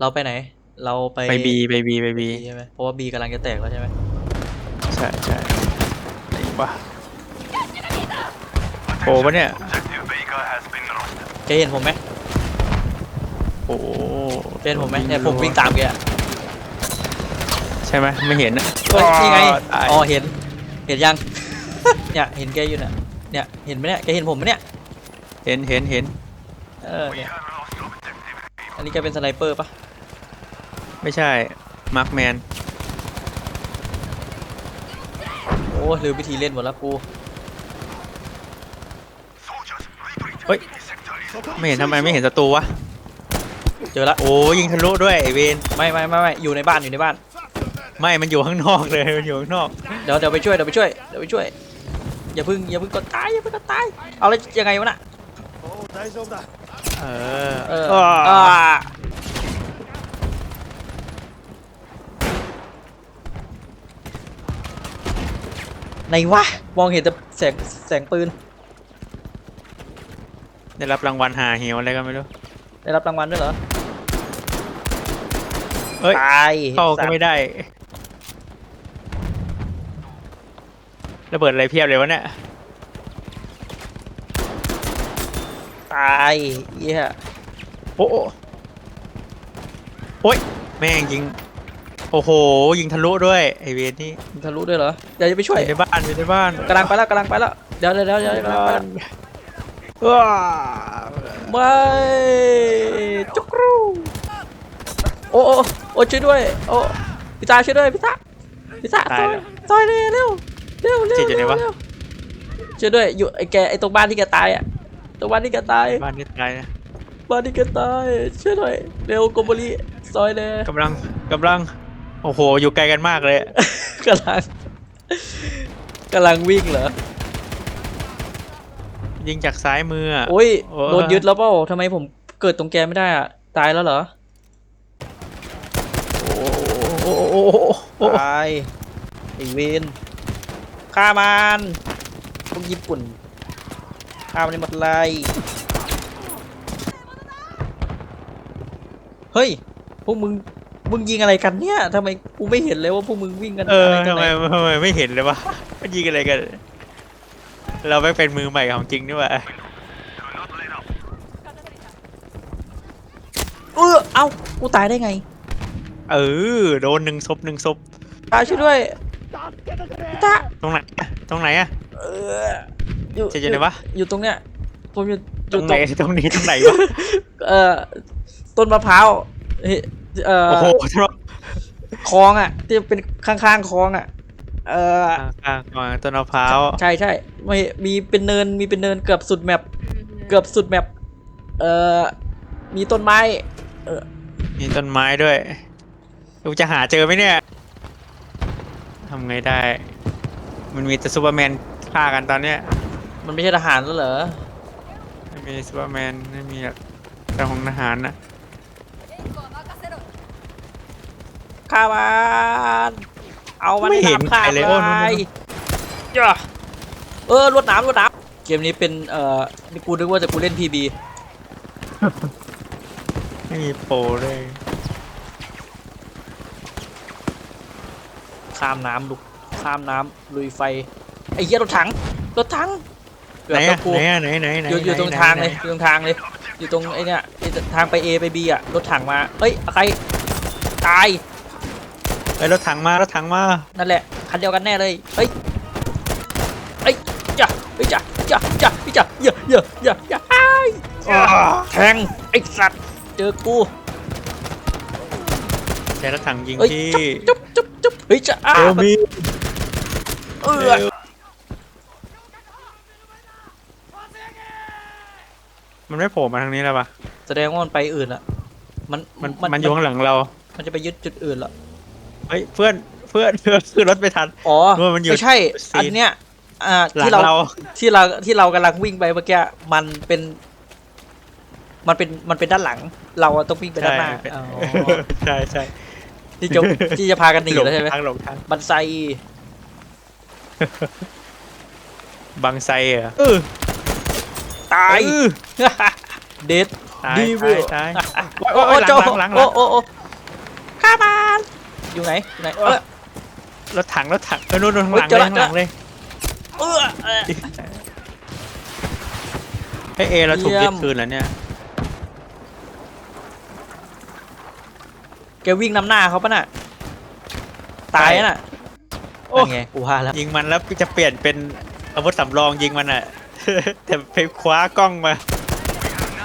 เราไปไหน เราไปไปบีไปบีไปบีใช่ไหมเพราะว่าบีกำลังจะแตกแล้วใช่ไหมใช่ใช่ไหนวะโอ้ปะเนี่ย Objective Vega has been lost. แกเห็นผมไหมโอ้แกเห็นผมไหมเนี่ยผมวิ่งตามแกอะใช่ไหมไม่เห็นนะเฮ้ยนี่ไงตายอ๋อเห็น เห็นยัง เนี่ยเห็นแกอยู่เนี่ยเนี่ยเห็นไหมเนี่ยแกเห็นผมไหมเนี่ยเห็นเห็นเห็นเออ We เนี่ย have lost objective. อันนี้แกเป็นสไนเปอร์ปะ ไม่ใช่ มาร์คแมน โอ้ลืมวิธีเล่นหมดแล้วกู Soldiers, retreat. เฮ้ย This sector is ไม่เห็นทำไมไม่เห็นศัตรูวะ เจอละ โอ้ยิงทะลุด้วยไอเวนไม่ไม่ไม่ไม่อยู่ในบ้านอยู่ในบ้าน ไม่ มันอยู่ข้างนอกเลย มันอยู่ข้างนอก เดี๋ยวเดี๋ยวไปช่วยเดี๋ยวไปช่วยเดี๋ยวไปช่วย อย่าเพึ่งอย่าเพึ่งกดตายอย่าเพึ่งกดตาย เอาแล้วยังไงวะน่ะเออเออ อ่า อ่า ไหนวะ มองเห็นแต่แสงแสงปืน ได้รับรางวัลหาเหวอะไรก็ไม่รู้ ได้รับรางวัลด้วยเหรอเฮ้ย ตายเข้าก็ไม่ได้ ระเบิดอะไรเพียบเลยวะเนี่ย ตายเหี้ย โอ้โอ้โอ้ย แม่งยิง โอ้โห ยิงทะลุด้วยไอเวนนี่มันทะลุด้วยเหรอเดี๋ยวจะไปช่วยอยู่ในบ้านอยู่ในบ้านกำลังไปแล้วกำลังไปแล้วเดี๋ยวเดี๋ยวเดี๋ยวเดี๋ยวกำลังไปแล้วว้าไม่จุกรูโอ้โอ้โอ้ช่วยด้วยโอ้พี่ตาช่วยด้วยพี่ตาพี่ตาซอยซอยเลยเร็วเร็วเร็วจิตอยู่ไหนวะ เร็ช่วยด้วยอยู่ไอ้แกไอ้ตรงบ้านที่แกตายอะตรงบ้านที่แกตายบ้านนี่ตายนะบ้านที่แกตายช่วยหน่อยเร็วโกโบริซอยเลยกำลังกำลัง โอ้โห อยู่ไกลกันมากเลยกำลังกำลังวิ่งเหรอ ยิงจากซ้ายมืออะโอ้ยโอ้โดนยึดแล้วเปล่าทำไมผมเกิดตรงแกไม่ได้อะตายแล้วเหรอ โอ้โหโอ้โหโอ้โหตายไอเวนฆ่ามันพวกญี่ปุ่นฆ่ามันให้หมดเลยเฮ้ย พวกมึง มึงยิงอะไรกันเนี่ยทำไมกูไม่เห็นเลยว่าพวกมึงวิ่งกันเอออะไรกัทำนไมไหนทำไมไม่เห็นเลยวะมันยิงอะไรกัน เราไม่เป็นมือใหม่ของจริงนี่หว่า do not let up. เออเอ้ากูตายได้ไงเออโดนหนึ่งศพหนึ่งศพตายช่วยด้วยตาตรงไหนตรงไหนอะเอออยู่จะอยู่ไหนวะอยู่ตรงเนี้ยผมอยู่อตรยู่งตไหนรงตรงนี้ตรงไหนวะเอ่อต้นมะพร้าวเฮ้ย เอ่อโอ้โหทรคลองอะ ที่เป็นข้างๆคลองอะ เออข้างๆก่อนต้นมะพร้าวใช่ใช่ไม่มีเป็นเนินมีเป็นเนินเกือบสุดแมปเกือบสุดแมปเอ่อมีต้นไม้ เออมีต้นไม้ด้วยกูจะหาเจอไหมเนี่ยทำไงได้ มันมีแต่ซูเปอร์แมนฆ่ากันตอนเนี้ย มันไม่ใช่ทหารแล้วเหรอไม่มีซูเปอร์แมนไม่มีแบบแต่ของทหารนะ ฆ่ามันเอามันไม่เห็นตาใครฆ่าเลยโอ้นู่นไปนู่นย่าเออรวดน้ำรวดน้ำเกมนี้เป็นเอ่อนี่กูนึกว่าจะกูเล่น PB ไม่มีโปรเลยข้ามน้ำลุกข้ามน้ำลุยไฟไอ้เหี้ยรถถังรถถังเกืไหอนบอะแล้วกูไหนอะไหนไหนไหนอยู่อยู่ตรงไหนทางไหนเลยอยู่ตรงทางเลยอยู่ตรงไอ้เนี่ยไอ้ทางไป A ไป B อะรถถังมาเฮ้ยใครตาย เอ้ยรถถังมารถถังมานั่นแหละคันเดียวกันแน่เลยเฮ้ยเฮ้ยจ้ะเฮ้ยจ้ะจ้ะจ้ะเฮ้ยจ้ะเยอะเยอะเยอะเยอะอ้ายแทงไอ้สัตว์เจอกูใช้รถถังยิงเฮ้ยที่จุ๊บจุ๊บจุ๊บเฮ้ยจ้ะอ้าเอลมีเออมันไม่โผล่มาทางนี้แล้วปะแสดงว่ามันไปอื่นละมันมันมันอยู่ข้างหลังเรา มันจะไปยึดจุดอื่นละ เฮ้ยเพื่อนเพื่อนเพื่อนคือรถไปทัน อ๋อว่ามันอยู่ไม่ใช่ซีนอันเนี้ยอ่าหลังที่เราเรา ที่เราที่เรากำลังวิ่งไปเมื่อกี้มันเป็น มันเป็นมันเป็นด้านหลัง เราอะต้องวิ่งไปด้านหน้าเป็นอ๋อใช่ใช่ที่จะที่จะพากันหนีแล้วใช่ไหมทางหลงทางบันไซบางไซเหรอเออตาย เออ เดดตายดีวิลตายตายอะโอ้โอ้ยโอ้โอ้ยโจหลังหลังหลัโอ้งโอ้โอ้ข้ามัน อยู่ไหนอยู่ไหนเออ รถถังรถถังเออนู่นนู่นข้างหลังเฮ้เลยยเจอละข้างหลังเลยเออเออไอเอเราถูกเยี่ยึยดมคืนแล้วเนี่ยแกวิ่งนำหน้าเขาปะน่ะตายอะน่ะโอ้นั่นไงกูว่าแล้ว ยิงมันแล้วจะเปลี่ยนเป็นอาวุธสำรองยิงมันอะ แต่ไปคว้ากล้องมา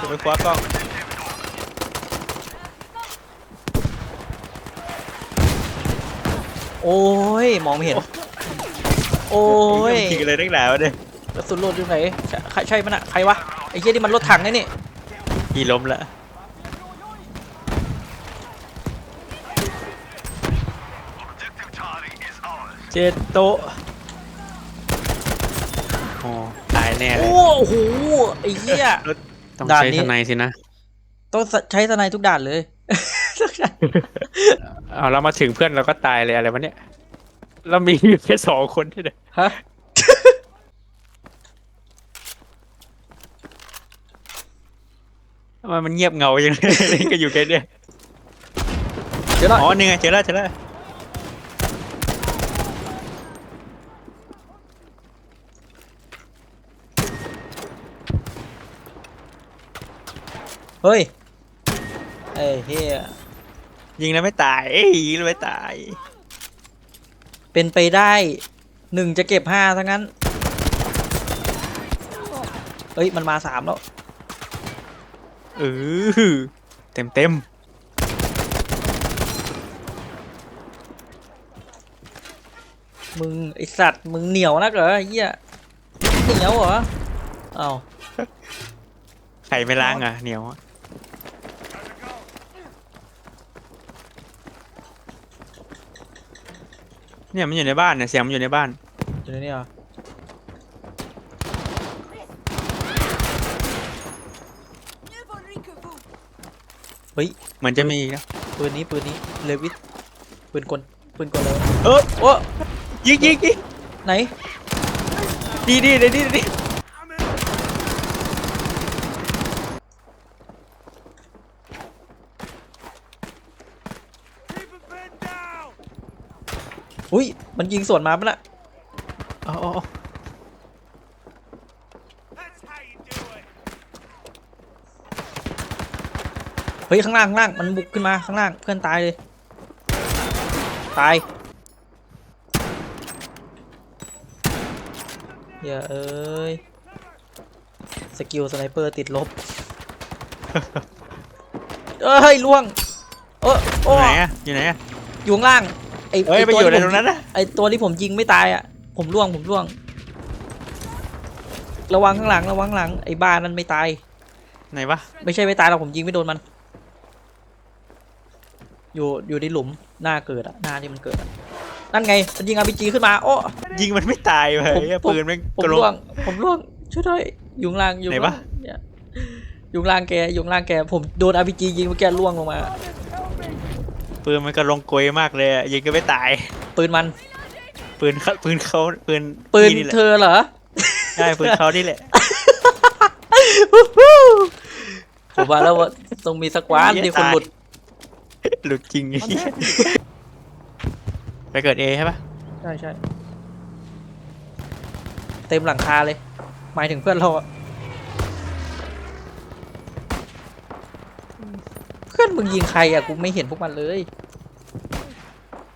ไปคว้ากล้อง โอ้ยมองไม่เห็น โอ้ยยิงเลยนักหนาวะเนี่ยกระสุนโหลดอยู่ไหนใช่ใครใช่ปะน่ะใครวะไอ้เหี้ยนี่มันรถถังไงนี่ขี่ล้มละ Objective Charlie is ours. เจโตะโอ้ตายแน่เลยโอ้โหไอ้เหี้ย ต้องด่านใช้นี้ ทนายสินะ ต้องใช้ทนายทุกด่านเลย เอาเรามาถึงเพื่อนเราก็ตายเลยอะไรวะเนี่ย เรามีอยู่แค่สองคนที่เนี่ยฮะ ทำไมมันเงียบเหงาอย่างนี้ ก็อยู่แค่เนี้ยเดี๋ยวหน่อยอ๋อนี่ไงเจอแล้วเจอแล้วเฮ้ยไอ้เหี้ย ยิงแล้วไม่ตายเอ้ยยิงแล้วไม่ตาย เป็นไปได้หนึ่งจะเก็บห้าทั้งนั้นเฮ้ยมันมาสามแล้วเออเต็มเต็มมึงไอสัตว์มึงเหนียวนักเหรอไอ้เหี้ยเหนียวเหรออ้าวไข่ไม่ล้างอะเหนียวอะ เนี่ยมันอยู่ในบ้านเนี่ยเสียงมันอยู่ในบ้านอยู่ในนี่เหรอเฮ้ยเหมือนจะมีอีกนะปืนนี้ปืนนี้เลวิสปืนกลปืนกลเลยเออโอ้ยิงยิงยิงไหนดีดีดีดี อุ้ย มันยิงสวนมาปะน่ะอ๋ออ๋ออ๋อเฮ้ย ข้างล่างข้างล่าง มันบุกขึ้นมาข้างล่าง เพื่อนตายเลย ตายอย่าเอ้ย สกิลสไนเปอร์ติดลบ เอ้ยล่วง เอออโอ้ยู่ไหนอะอยู่ไหนอะอยู่ข้างล่าง ไอ้เอ้ยไอ้ไปตัวอยู่ในที่ผมตรงนั้นนะไอ้ตัวที่ผมยิงไม่ตายอะ ผมล่วงผมล่วง ระวังข้างหลังระวังข้างหลังไอ้บ้านนั้นไม่ตาย ไหนวะไม่ใช่ไม่ตายหรอกผมยิงไม่โดนมัน อยู่อยู่ในหลุมหน้าเกิดอะหน้าที่มันเกิดอะนั่นไงมันยิงอาร์พีจีขึ้นมาโอ้ยิงมันไม่ตายเว้ยผมไอ้ผมปืนแม่งผมกระโหลล่วกงผมล่วงช่วยด้วยอยุงล่างอยุงไหนล่างวะเนี่ยอยุงล่างแกอยุงล่างแกผมโดนอาร์พีจียิงเมื่อกี้ล่วงลงมา ปืนมันกระลงกลวยมากเลยอะยิงก็ไม่ตาย ปืนมัน ปืนเขาปืนเขาปืนปืนพี่นี่แหละเธอเหรอ ใช่ปืนเขานี่แหละผมว่าแล้วว่าต้องมีสักวันที่คนหลุดหลุดจริงไอ้เหี้ยไปเกิดเอใช่ปะใช่ใช่เต็มหลังคาเลย หมายถึงเพื่อนเราอะ พื่อนมึงยิงใครอะกูไม่เห็นพวกมันเลย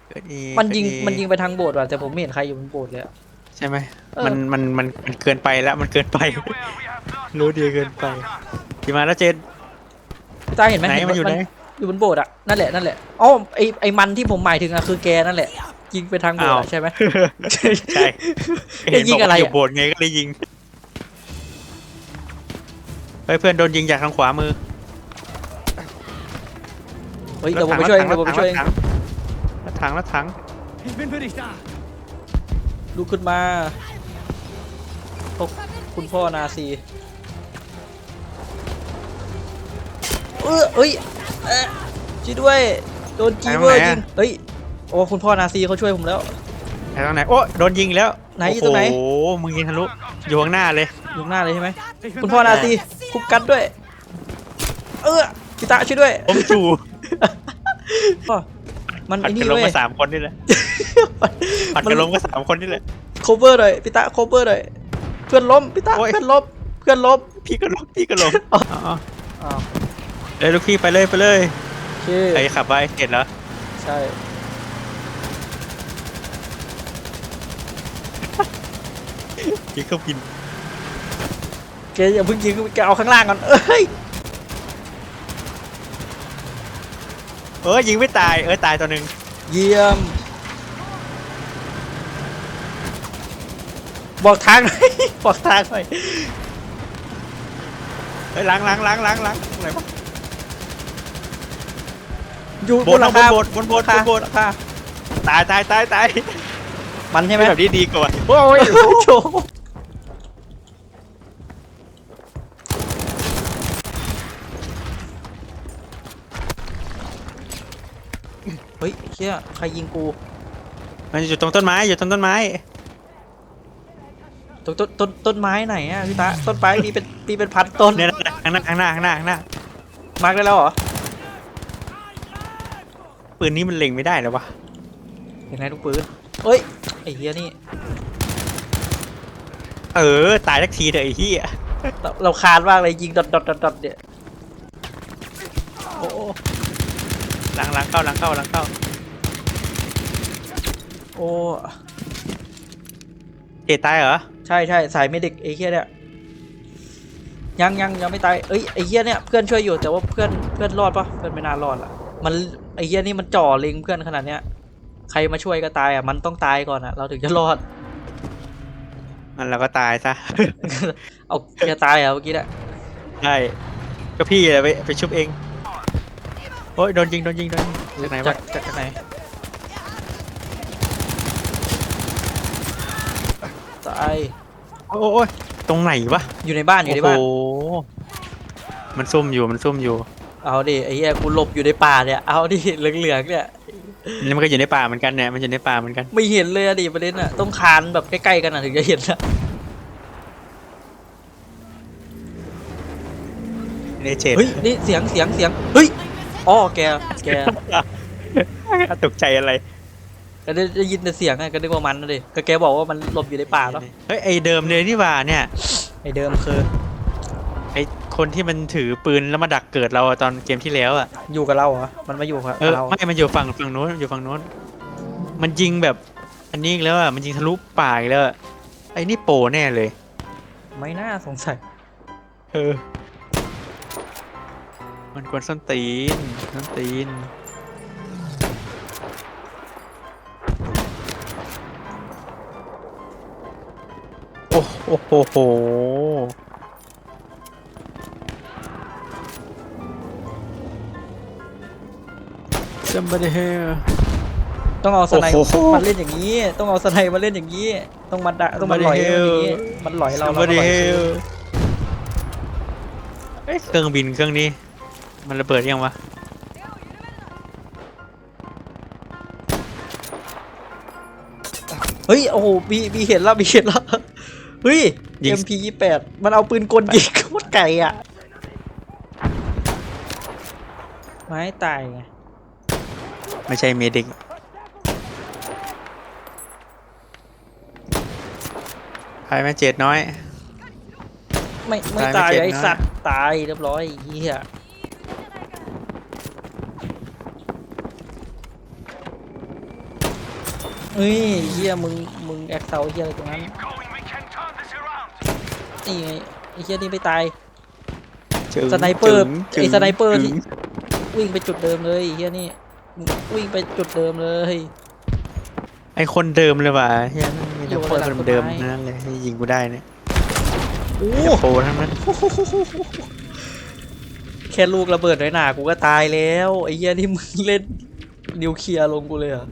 เกิดเอมันยิงเกิด A มันยิงไปทางโบสถ์ว่ะแต่ผมไม่เห็นใครอยู่บนโบสถ์เลยอะ ใช่ไหมเออ มันมันมันมันเกินไปแล้วมันเกินไป รู้ดีเกินไปกี่มาแล้วเจน พี่ตาเห็นไหมไหนเห็มันอยู่ไหน อยู่บนโบสถ์อะนั่นแหละนั่นแหละอ๋อไอไอมันที่ผมหมายถึงอะคือแกนั่นแหละ ยิงไปทางโบสถ์อะใช่ไหม ใช่เอ้ยยิงอะไรบกว่ายู่อะโบสถ์ไงก็เลยยิงเฮ้ยเพื่อนโดนยิงจากทางขวามือเฮ้ยเดี๋ยวผมไปช่วยเองเดี๋ยวผมไปช่วยเองรถถังรถถัง Ich bin für dich da. ลุกขึ้นมาพวกคุณพ่อนาซีเออเอ้ยเอ๊ะช่วยด้วยโดนจีเวอร์ยิงเฮ้ยโอ้คุณพ่อนาซีเขาช่วยผมแล้วไหนตรงไหนโอ้โดนยิงแล้วไหนอยู่ตรงไหนโอ้โหมึงยิงทะลุอยู่ข้างหน้าเลยอยู่ข้างหน้าเลยใช่ไหม Ich bin คุณพ่อนาซีคุกกันด้วย เออพี่ตาช่วยด้วย ผมจูอ้อ มันผัดไอ้กันี่นลงเว้ย มาสามคนนี่แหละผัดกันลงมาสามคนนี่แหละ cover หน่อยพี่ตา cover หน่อยเพื่อนล้มพี่ตาโอ้ย เพื่อนล้มเพื่อนล้มพี่ก็ลงพี่ก็ลงอ๋ออ๋ออ้าวเลยลูกพี่ไปเลยไปเลยโอเคใครขับไปเห็นแล้วใช่พี่เครื่องบิน แกอย่าเพิ่งยิงแกเอาข้างล่างก่อนเอ้ย เออยิงไม่ตายเออตายตัวหนึ่งเยี่ยม บอกทางหน่อย บอกทางหน่อยเฮ้ยล้างล้างล้างล้างล้างอะไรวะ อยู่บบนนหลังคาบนบนบนบนบน หลังคาตายตายตายตายมันใช่ไหมแบบนี้ดีกว่าโอ้ย โชว์ ฮ้ยเชี่ยใครยิงกูมันอยู่ตรงต้นไม้อยู่ตรงต้นไม้ ต้นต้นต้นต้นไม้ไหนอะพี่ตาต้นไม้มีเป็นมีเป็นพันต้นเนี่ยข้างหน้าข้างหน้าข้างหน้าข้างหน้ามาร์กได้แล้วเหรอปืนนี้มันเล็งไม่ได้เลยวะเห็นไหมทุกปืนเอ้ยไอ้เฮียนี่เออตายสักทีเถอะไอ้เหี้ยเราเราคาดมากเลยยิงดอทดอทดอทดอทเนี่ยโอ้ โอ้ล้างล้างเข้าล้างเข้าล้างเข้า โอ้เจตายเหรอ ใช่ใช่สายเมดิกไอ้เฮียเนี่ยยังยังยังไม่ตายเอ้ยไอ้เฮียเนี่ยเพื่อนช่วยอยู่แต่ว่าเพื่อนเพื่อนรอดปะเพื่อนไม่น่ารอดละมันไอ้เฮียนี่มันจ่อเล็งเพื่อนขนาดเนี้ยใครมาช่วยก็ตายอะมันต้องตายก่อนอะเราถึงจะรอดมันเราก็ตายซะ เอาแกตายอะเมื่อกี้น่ะใช่ก็พี่อะไปไปชุบเอง โอ้ยโดนยิงโดนยิงโดนยิงจากไหนจาวะกจากไหนตายโอ้โอ้ยตรงไหนวะอยู่ในบ้านอยู่ในโอ้บ้านโหมันซุ่มอยู่มันซุ่มอยู่เอาดิไอ้เหี้ยกูหลบอยู่ในป่าเนี่ยเอาดิเหลืองๆเนี่ยนี่มันก็อยู่ในป่าเหมือนกันเนี่ยมันอยู่ในป่าเหมือนกันไม่เห็นเลยอะดิประเด็นอะต้องคานแบบใกล้ๆกันอะถึงจะเห็นอะในเจ็ดเฮ้ยนี่เสียงเสียงเสียงเฮ้ย อ๋อแกแกตกใจอะไร ก็ได้ได้ยินแต่เสียงอะก็นึกว่ามันนะดิก็แกบอกว่ามันหลบอยู่ในป่าแล้วเฮ้ยไอเดิมเลยนี่หว่าเนี่ย ไอเดิมคือไอคนที่มันถือปืนแล้วมาดักเกิดเราอะตอนเกมที่แล้วอะอยู่กับเราเหรอมันมาอยู่กับเออเราไม่มันอยู่ฝั่งฝั่งโน้นอยู่ฝั่งโน้น มันยิงแบบ อันนี้อีกแล้วอะมันยิงทะลุป่าอีกแล้วอะไอ้นี่โปรแน่เลย ไม่น่าสงสัย เออ มันกวนส้นตีนส้นตีนโอ้โอ้โหโห Somebody here ต้องเอาสไนโอ้โหมาเล่นอย่างนี้ ต้องเอาสไนมาเล่นอย่างนี้ ต้องมาดะต้องมาหลอยเราอย่างนี้ มันหลอยเราเราก็ Somebody หลอยคื here นเอ้ยเครื่องบินเครื่องนี้ มันระเบิดยังวะเฮ้ยโอ้โหบีบีเห็นแล้วบีเห็นแล้วเฮ้ยยิง MP ยี่แปดมันเอาปืนกลยิงโคตรไก่อะไม้ตายไงไม่ใช่เมดิกไปไหมเจ็ดน้อย ไม่ไม่ตายไม่ตายเจ็บไอนะ สัตว์ตายเรียบร้อยไอ้เฮีย เฮ้ยเฮียมึงมึงแอคเซาเฮียอะไรตรงนั้น Going, we can turn this around. นี่ไงไอ้เฮียนี่ไม่ตายจึงสไนเปอร์จึงไอ้สไนเปอร์จึที่งวิ่งไปจุดเดิมเลยไอ้เฮียนี่มึงวิ่งไปจุดเดิมเลย ไอคนเดิมเลยว่ะเฮียมีอยู่แต่คนระดับต้นเดิมไม้ๆทั้งนั้นเลยที่ยิงกูได้เนี่ยโอ้แต่โปรทั้งนั้นแค่ลูกระเบิดน้อยหนากูก็ตายแล้วไอ้เหี้ยนี่มึงเล่นนิวเคลียร์ลงกูเลยเหรอ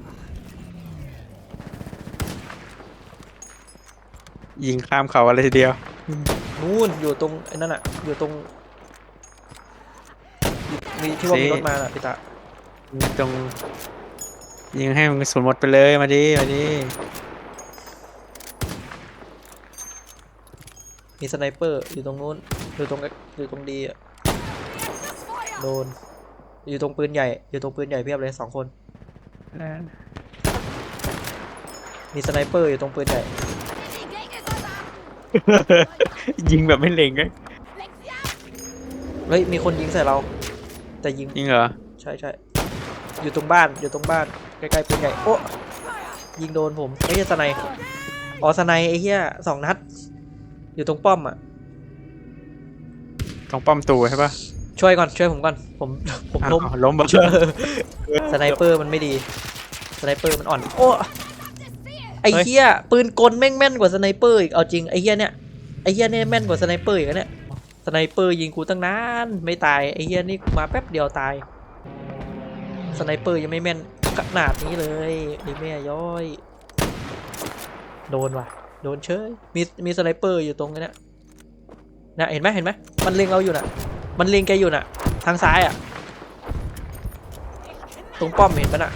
ยิงข้ามเขาอะไรทีเดียว นู่นอยู่ตรงไอ้นั่นอะ อยู่ตรงมีที่ว่ามีรถมาอะพี่ตายิงตรง ยิงให้มันกระสุนหมดไปเลยมาดิมาดิมีสไนเปอร์อยู่ตรงนู้นอยู่ตรงอยู่ตรงดีอะโดน อยู่ตรงปืนใหญ่ อยู่ตรงปืนใหญ่เพียบเลยสองคน มีสไนเปอร์อยู่ตรงปืนใหญ่ ยิงแบบไม่เล็งเลยเฮ้ยมีคนยิงใส่เรา แต่ยิงยิงเหรอ ใช่ใช่อยู่ตรงบ้านอยู่ตรงบ้านใกล้ๆปืนใหญ่โอ้ยิงโดนผมไอ้เหี้ยสไนป์อ๋อสไนป์ไอ้เหี้ยสองนัด อยู่ตรงป้อมอะตรงป้อมตูใช่ปะช่วยก่อนช่วยผมก่อน ผมผมอ้าวล้มล้มบ่สไนเปอร์มันไม่ดี สไนเปอร์มันอ่อน โอ้ ไอ้เหี้ยปืนกลแม่งแม่นกว่าสไนเปอร์อีกเอาจริงไอ้เหี้ยเนี่ยไอ้เหี้ยเนี่ยแม่นกว่าสไนเปอร์อีกอะเนี่ยสไนเปอร์ยิงกูตั้งนานไม่ตายไอ้เหี้ยนี่มาแป๊บเดียวตายสไนเปอร์ยังไม่แม่นขนาดนี้เลยไอ้แม่ย้อย โดนว่ะโดนเชยมีมีสไนเปอร์อยู่ตรงนี้เนี่ยนะเห็นไหมเห็นไหมมันเล็งเราอยู่น่ะ มันเล็งแกอยู่น่ะ ทางซ้ายอะ ตรงป้อมเห็นปะน่ะ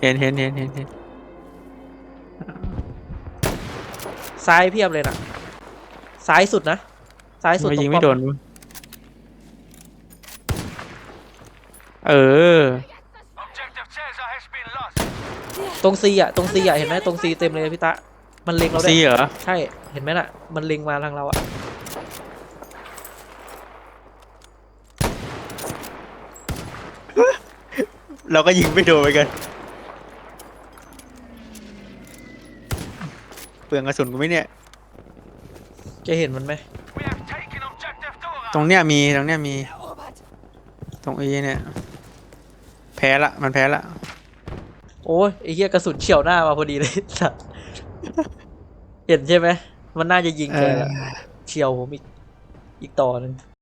เห็นเห็นเห็นเห็น ซ้ายเพียบเลยน่ะซ้ายสุดนะ ซ้ายสุดไม่ตรยิงงป้ไม่อมโดนวะเออ Objective Caesar has been lost. ตรงซีอะ ตรงซีอะ เห็นไหมตรงซีเต็มเลยพี่ตะ มันเล็งเราได้ซีเหรอ ใช่ เห็นไหมน่ะ มันเล็งมาทางเราอะ เราก็ยิงไม่โดนเหมือนกันเป ลืองกระสุนกูไหมเนี่ยจะเห็นมันไหม We have taken Objective Dora. ตรงเนี้ยมีตรงเนี้ยมี ตรงไอ้เนี่ย แพ้ละ มันแพ้ละ โอ้ยไอ้เหี้ยกระสุนเฉียวหน้ามาพอดีเลยสัตว์เห็นใช่ไหมมันน่าจะยิงเอแกอแหละเฉียวผมอีกอีกต่อหนึ่ง